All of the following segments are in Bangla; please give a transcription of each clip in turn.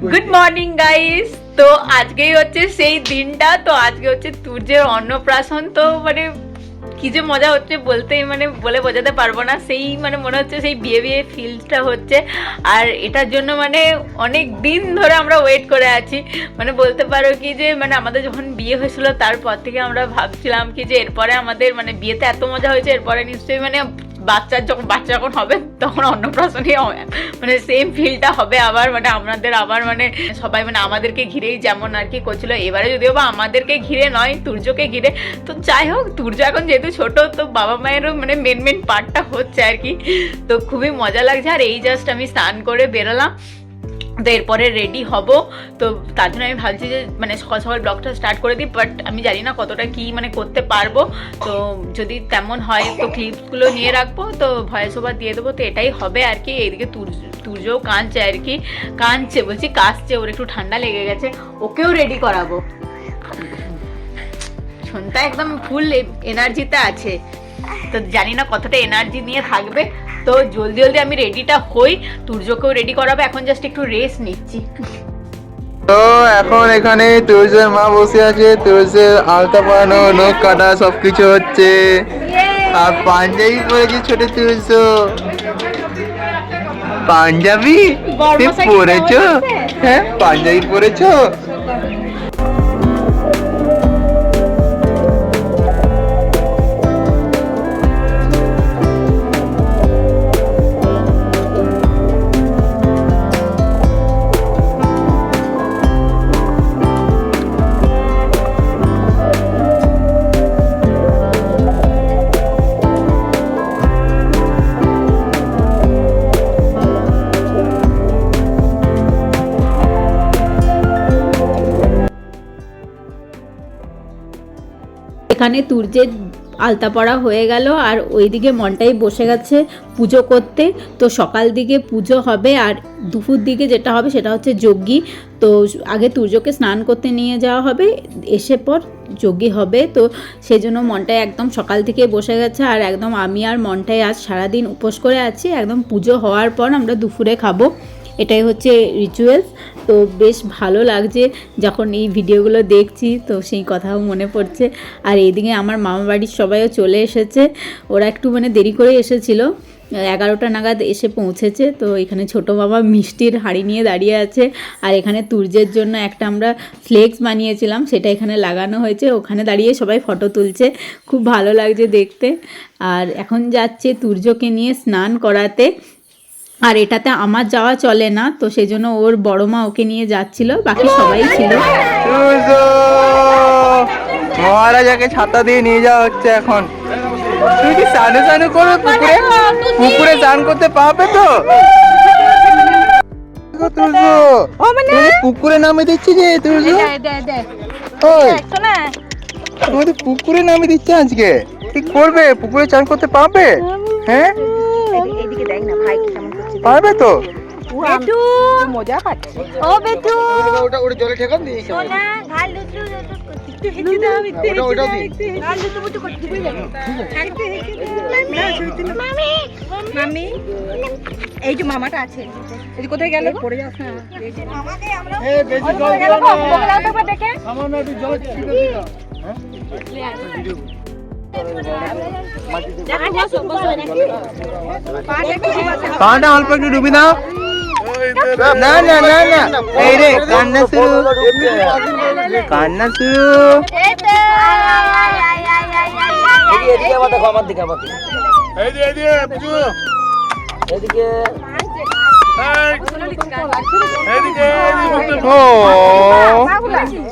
গুড মর্নিং গাইস তো আজকেই হচ্ছে সেই দিনটা। তো আজকে হচ্ছে তুর্যের অন্নপ্রাশন। তো মানে কি যে মজা হচ্ছে বলতে মানে বলে বোঝাতে পারব না। সেই মানে মনে হচ্ছে সেই বিয়ে বিয়ে ফিলটা হচ্ছে। আর এটার জন্য মানে অনেক দিন ধরে আমরা ওয়েট করে আছি। মানে বলতে পারো কি যে মানে আমাদের যখন বিয়ে হয়েছিল, তারপর থেকে আমরা ভাবছিলাম কি যে এরপরে আমাদের মানে বিয়েতে এত মজা হয়েছে, এরপরে নিশ্চয়ই মানে বাচ্চার যখন বাচ্চা যখন হবে, তখন অন্নপ্রাশনই হবে। মানে সেম ফিলটা হবে আবার মানে আমাদের আবার মানে সবাই মানে আমাদেরকে ঘিরেই যেমন আর কি করছিল। এবারে যদিও বা আমাদেরকে ঘিরে নয়, তুর্যকে ঘিরে। তো যাই হোক, তুর্য এখন যেহেতু ছোট, তো বাবা মায়েরও মানে মেন মেন পার্টটা হচ্ছে আর কি। তো খুবই মজা লাগছে। আর এই জাস্ট আমি স্নান করে বেরোলাম। তো এরপরে রেডি হব। তো তার জন্য আমি ভাবছি যে মানে সকাল সকাল ব্লগটা স্টার্ট করে দিই বাট আমি জানি না কতটা কি মানে করতে পারব। তো যদি তেমন হয়, তো ক্লিপসগুলো নিয়ে রাখব, তো ভয়েস ওভার দিয়ে দেবো। তো এটাই হবে আর কি, এইদিকে তুর্য তুর্যও কাঁদছে আর কি। কাঁদছে, বলছি কাশছে ওর একটু ঠান্ডা লেগে গেছে, ওকেও রেডি করাবো। সন্তা একদম ফুল এনার্জিতে আছে। তো জানি না কতটা এনার্জি নিয়ে থাকবে। তো জলদি জলদি আমি রেডিটা হই। তুর্যকেও রেডি করাবো। এখন জাস্ট একটু রেস্ট নিচ্ছি। তো এখন এখানে তুলসের মা বসে আছে। তুলসের আলতা পরানো নখ কাটা সবকিছু হচ্ছে। আর পাঞ্জাবি পরেছি ছোট তুলস পাঞ্জাবি? পরেছো? হ্যাঁ পাঞ্জাবি পরেছো? এখানে তুর্যের আলতা পড়া হয়ে গেল আর ওইদিকে মনটাই বসে গেছে পুজো করতে। তো সকাল দিকে পুজো হবে আর দুপুর দিকে যেটা হবে সেটা হচ্ছে যজ্ঞী তো আগে তুর্যকে স্নান করতে নিয়ে যাওয়া হবে, এসে পর যজ্ঞী হবে। তো সেই জন্য মনটাই একদম সকাল থেকে বসে গেছে আর একদম আমি আর মনটাই আজ সারাদিন উপোস করে আছি। একদম পুজো হওয়ার পর আমরা দুপুরে খাব। এটাই হচ্ছে রিচুয়ালস তো বেশ ভালো লাগছে যখন এই ভিডিওগুলো দেখছি, তো সেই কথাও মনে পড়ছে। আর এইদিকে আমার মামা বাড়ির সবাইও চলে এসেছে। ওরা একটু মানে দেরি করে এসেছিল। এগারোটা নাগাদ এসে পৌঁছেছে। তো এখানে ছোট বাবা মিষ্টির হাঁড়ি নিয়ে দাঁড়িয়ে আছে। আর এখানে তুর্যের জন্য একটা আমরা ফ্লেক্স বানিয়েছিলাম, সেটা এখানে লাগানো হয়েছে। ওখানে দাঁড়িয়ে সবাই ফটো তুলছে। খুব ভালো লাগছে দেখতে। আর এখন যাচ্ছে তুর্যকে নিয়ে স্নান করাতে। আর এটাতে আমার যাওয়া চলে না তো সেই জন্য ওর বড় মা ওকে নিয়ে যাচ্ছিল বাকি সবাই ছিল। মহারাজাকে ছাতা দিয়ে নিয়ে যাওয়া হচ্ছে এখন। তুমি কি স্নানে স্নানে করবে পুকুরে? পুকুরে স্নান করতে পারবে তো? তুলস পুকুরে নামে দিচ্ছি যে ওই। তোমাদের পুকুরে নামে দিচ্ছে আজকে। কি করবে? পুকুরে চান করতে পারবে? হ্যাঁ? পারবে তো বেটু। মজা পাচ্ছে। ও বেটু। ওটা ওটা জলে ঠেকান দিয়েছে সোনা ঘাল লুচু একটু হেঁচে দাও একটু ওটা ওটা দি ঘাল লুচু বুচু করতে হবে একটু হেঁচে দাও মামি মামি। এই যে মামাটা আছে। এই কোথায় গেল? পড়ে যাস না। মামাকে আমরা এ গেল দেখে একটু জলে ছিটে দিও পাটা অল্প একটু ডুবি দাও না না না না এই রে কান্না শুরু কান্না শুরু আয় আয় আয় ও না না না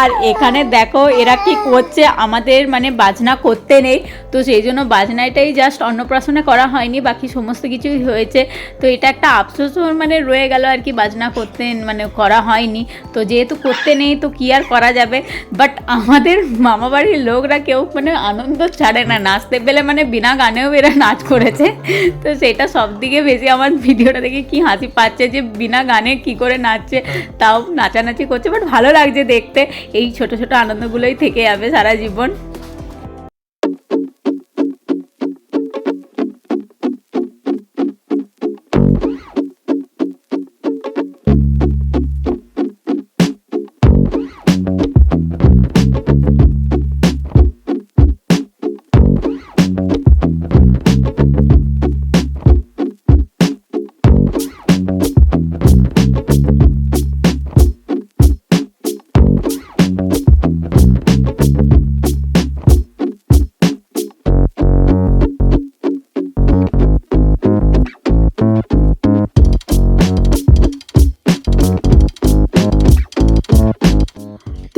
আর এখানে দেখো এরা কি করছে, আমাদের মানে বাজনা করতে নেই। তো সেই জন্য বাজনাটাই জাস্ট অন্নপ্রাশনে করা হয়নি, বাকি সমস্ত কিছুই হয়েছে। তো এটা একটা আফসোস মানে রয়ে গেল আর কি, বাজনা করতে মানে করা হয়নি। তো যেহেতু করতে নেই, তো কি আর করা যাবে? বাট আমাদের মামা বাড়ির লোকরা কেউ মানে আনন্দ ছাড়ে না, নাচতে পেলে মানে বিনা গানেও এরা নাচ করেছে। তো সেটা সব দিকে বেশি আমার ভিডিওটা দেখে কি হাসি পাচ্ছে যে বিনা গানে কি করে নাচছে, তাও নাচানাচি করছে বাট ভালো লাগছে দেখতে। এই ছোট ছোট আনন্দগুলোই থেকে যাবে সারা জীবন।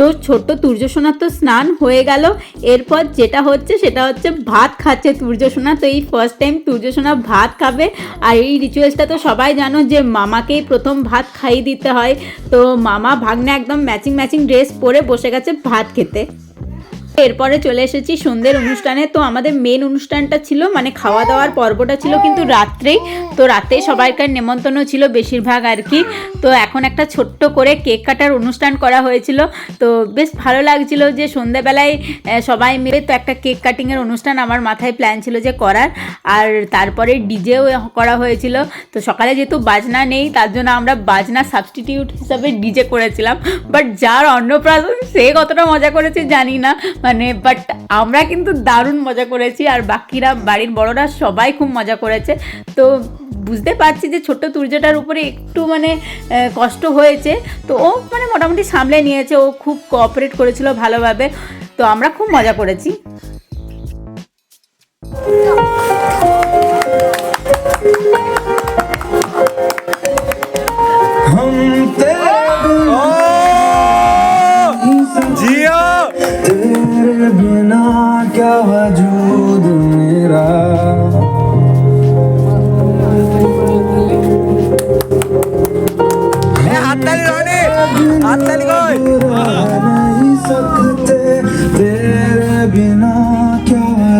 তো ছোট্ট তুর্যসোনার তো স্নান হয়ে গেল। এরপর যেটা হচ্ছে, সেটা হচ্ছে ভাত খাচ্ছে তুর্যসোনা। তো এই ফার্স্ট টাইম তুর্যসোনা ভাত খাবে। আর এই রিচুয়ালসটা তো সবাই জানো যে মামাকেই প্রথম ভাত খাইয়ে দিতে হয়। তো মামা ভাগ্নে একদম ম্যাচিং ম্যাচিং ড্রেস পরে বসে গেছে ভাত খেতে। এরপরে চলে এসেছি সন্ধ্যের অনুষ্ঠানে। তো আমাদের মেন অনুষ্ঠানটা ছিল মানে খাওয়া দাওয়ার পর্বটা ছিল কিন্তু রাত্রেই। তো রাতে সবাইকার নেমন্তন্ন ছিল বেশিরভাগ আর কি। তো এখন একটা ছোট্ট করে কেক কাটার অনুষ্ঠান করা হয়েছিল। তো বেশ ভালো লাগছিল যে সন্ধ্যাবেলায় সবাই মিলে তো একটা কেক কাটিংয়ের অনুষ্ঠান আমার মাথায় প্ল্যান ছিল যে করার। আর তারপরে ডিজেও করা হয়েছিল। তো সকালে যেহেতু বাজনা নেই, তার জন্য আমরা বাজনা সাবস্টিটিউট হিসাবে ডিজে করেছিলাম। বাট যার অন্নপ্রাশন, সে কতটা মজা করেছে জানি না। মানে বাট আমরা কিন্তু দারুণ মজা করেছি আর বাকিরা, বাড়ির বড়রা সবাই খুব মজা করেছে। তো বুঝতে পারছি যে ছোট্ট তুর্যটার উপরে একটু মানে কষ্ট হয়েছে। তো ও মানে মোটামুটি সামলে নিয়েছে, ও খুব কোঅপারেট করেছিল ভালোভাবে। তো আমরা খুব মজা করেছি।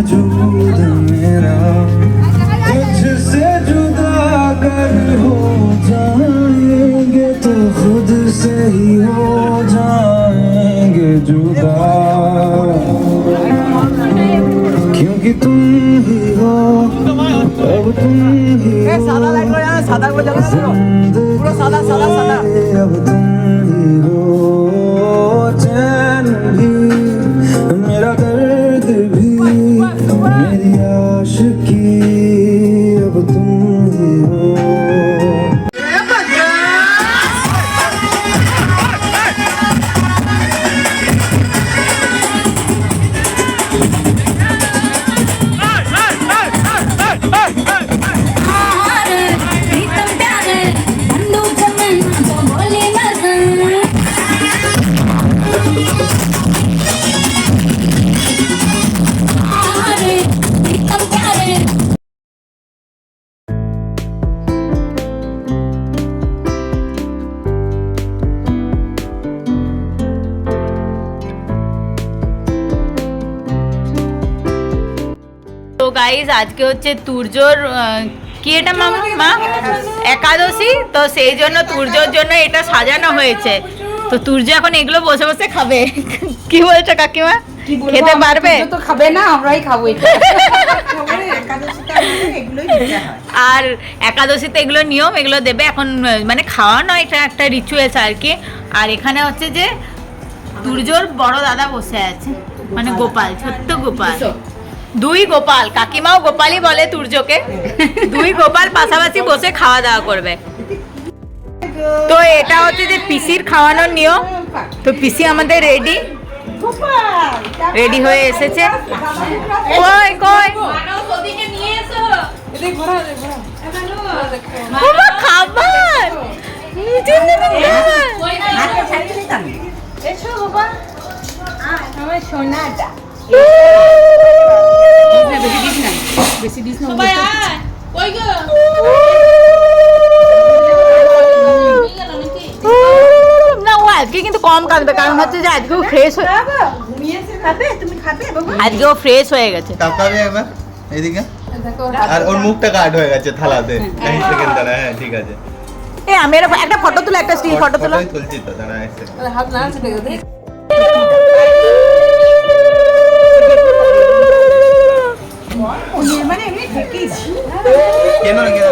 वजूद मेरा। तुझसे जुदा अगर हो जाएँगे तो खुद से ही हो जाएँगे जुदा। क्योंकि तुम ही हो अब तुम ही हो। ज़िंदगी अब तुम ही গাইজ আজকে হচ্ছে তুর্যর কি এটা মা একাদশী? তো সেই জন্য তুর্যর জন্য এটা সাজানো হয়েছে। তো তুর্য এখন এগুলো বসে বসে খাবে। কি বলছো কাকিমা? খেতে পারবে? তো খাবে না আমরাই খাব আর একাদশীতে এগুলো নিয়ম এগুলো দেবে। এখন মানে খাওয়া নয় এটা একটা রিচুয়ালস আর কি। আর এখানে হচ্ছে যে তুর্যর বড় দাদা বসে আছে। মানে গোপাল ছোট্ট গোপাল। দুই গোপাল কাকিমাও গোপালই বলে তুর্যকে। দুই গোপাল পাশাপাশি বসে খাওয়া দাওয়া করবে। তো এটা হচ্ছে যে পিসির খাওয়ানোর নিয়ম। তো পিসি আমাদের রেডি রেডি হয়ে এসেছে। কই কই? খাবার! নিজের না ও আজকে কিন্তু কম কাঁদবে কারণ হচ্ছে যে আজকেও ফ্রেশ হয়ে তুমি আজকেও ফ্রেশ হয়ে গেছে। তাকাবে একবার এইদিকে? আর ওর মুখটা কাট হয়ে গেছে থালাতে। সেকেন্ড দাঁড়া হ্যাঁ ঠিক আছে। এ আমি একটা ফটো তুলো একটা স্টিল ফটো তুলো। তুলছি তো দাঁড়া এক সেকেন্ড মানে কেন কেন।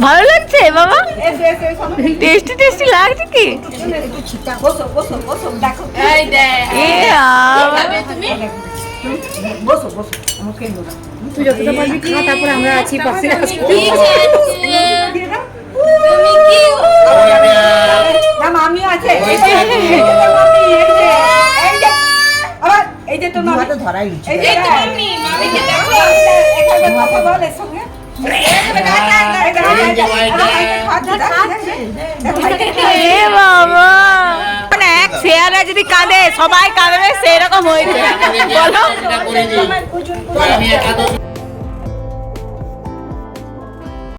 ভালো লাগছে বাবা টেস্টি টেস্টি লাগছে কি একটু ছিটা। বসো, বসো, বসো, দেখো। এ আ- বসো, বসো, আমাকে। তুই যতটা পারবি খা, তারপরে আমরা আছি পাশে আছি। দিয়ে দাও। না, মামি আছে। এই এই যে তোর মামি, এই এই যে। আবার, এই যে তোর মামি। এই যে, এই যে দেখো, এখানে কথা বল সঙ্গে। বাবা মানে শেয়ারে যদি কাঁদে সবাই কাঁদবে সেরকম হয়েছে। বলো?